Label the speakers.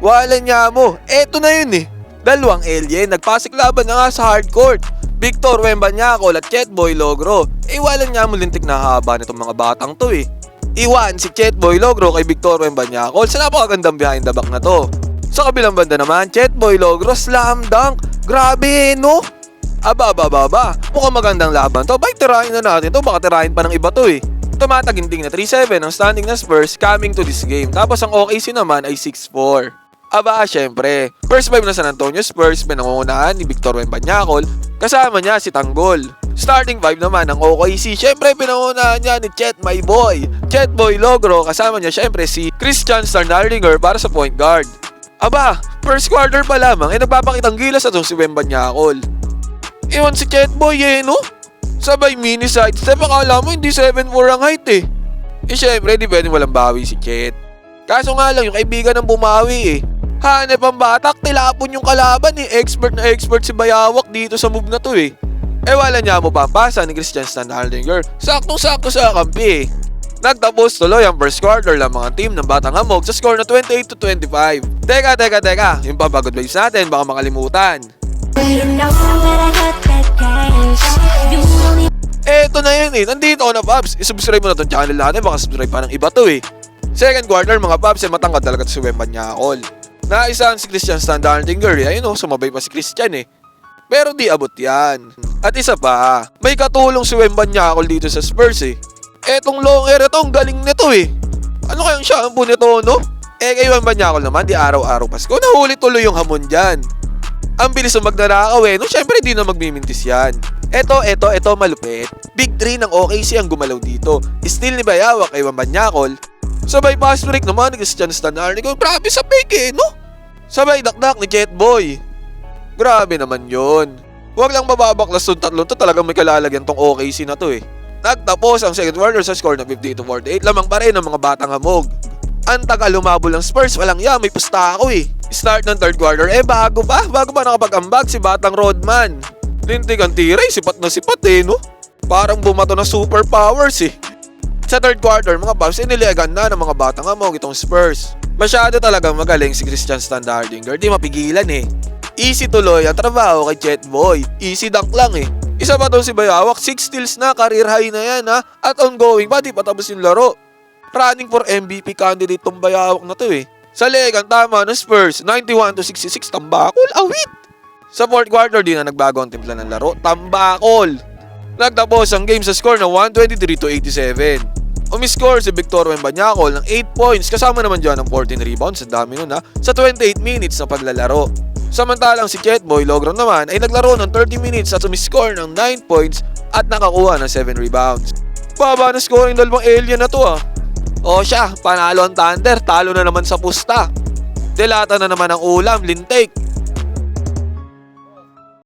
Speaker 1: Wala niya mo. Eto na yun eh. Dalawang alien, nagpasik laban na nga sa hardcourt. Victor Wembanyakol at Chetboy Logro. Eh wala niya mo lintik na haba nitong mga batang to eh. Iwan si Chetboy Logro kay Victor Wembanyakol sa napakagandang behind the back na to. Sa kabilang banda naman, Chetboy Logro slam dunk. Grabe no? Aba, aba, aba, aba. Mukhang magandang laban to. Bye, tirahin na natin to. Baka tirahin pa ng iba to eh. Tumataginting na 3-7 ang standing na Spurs coming to this game. Tapos ang OKC naman ay 6-4. Aba, syempre. First five na San Antonio Spurs, pinangungunahan ni Victor Wembanyakol. Kasama niya si Tanggol. Starting five naman ng OKC, syempre pinangunahan niya ni Chet, my boy. Chet Boy Logro, kasama niya syempre si Christian Starnardinger para sa point guard. Aba, first quarter pa lamang, eh nagpapakitang gilas atong si Wembanyakol. Iwan si Chet Boy eh, no? Sabay mini side step, akala mo hindi 7'4 ang height eh. Eh syempre, di pwedeng walang bawi si Chet. Kaso nga lang, yung kaibigan ng bumawi eh. Hanep ang batak, tilapon yung kalaban eh. Expert na expert si Bayawak dito sa move na to eh. Eh wala niya mo papasa ni Christian Standardinger. Saktong-sakto sa kampi eh. Nagtapos tuloy ang first quarter lang mga team ng Batang Hamog sa score na 28 to 25. Teka, teka, teka. Yung pabagod waves natin, baka makalimutan. Eto na yun eh. Nandito ako na, Paps. I-subscribe mo na tong channel natin. Baka subscribe pa ng iba to eh. Second quarter, mga Paps, eh, matangkad talaga to si Wembanyakol. Naisahan si Christian Standardinger eh. Ayun oh, sumabay pa si Christian eh. Pero di abot yan. At isa pa, may katulong si Wembanyakol dito sa Spurs eh. Etong long hair ito, ang galing nito eh. Ano kayang shampoo nito, no? Eh kay Wembanyakol naman, di araw-araw Pasko. Nahuli tuloy yung hamon dyan. Ang bilis ng magnanakaw eh. No, syempre di na magmimintis yan. Eto, eto, eto malupit. Big 3 ng OKC ang gumalaw dito. Still ni Bayawak kay Wambanyakol. Sabay pass break naman ni Christian Stanarnico. Grabe sa big eh, no? Sabay dakdak ni Jet Boy. Grabe naman yon. Huwag lang mababaklas yung tatlong to talagang may kalalagyan tong OKC na to eh. Nagtapos ang second quarter sa score na 50 to 48 lamang pa rin ng mga batang hamog. Ang tagal lumabol ng Spurs, walang ya, may pusta ako eh. Start ng third quarter, eh bago pa, bago pa nakapag-ambag si Batang Rodman. Lintik ang tira, eh, sipat na sipat eh, no? Parang bumato na superpowers eh. Sa third quarter, mga Bucks, inilegan na ng mga batang amog itong Spurs. Masyado talagang magaling si Christian Standardinger, di mapigilan eh. Easy tuloy ang trabaho kay Chet Boy. Easy dunk lang eh. Isa pa to si Bayawak, 6 steals na, career high na yan ha. At ongoing pa, di patapos yung laro. Running for MVP candidate tong Bayawak na to eh. Sa leg, ang tama ng Spurs, 91 to 66, tambakol, awit. Sa fourth quarter, di na nagbago ang timpla ng laro, tambakol. Nagtapos ang game sa score na 123 to 87. Umiscore si Victor Wembanyakol ng 8 points kasama naman dyan ng 14 rebounds, ang dami nun ha, sa 28 minutes na paglalaro. Samantalang si Chet Boy Logron naman ay naglaro ng 30 minutes at umiscore ng 9 points at nakakuha ng 7 rebounds. Baba na scoring dalawang alien na to ah. O siya, panalo ang Thunder, talo na naman sa pusta. Delata na naman ang ulam, lintik.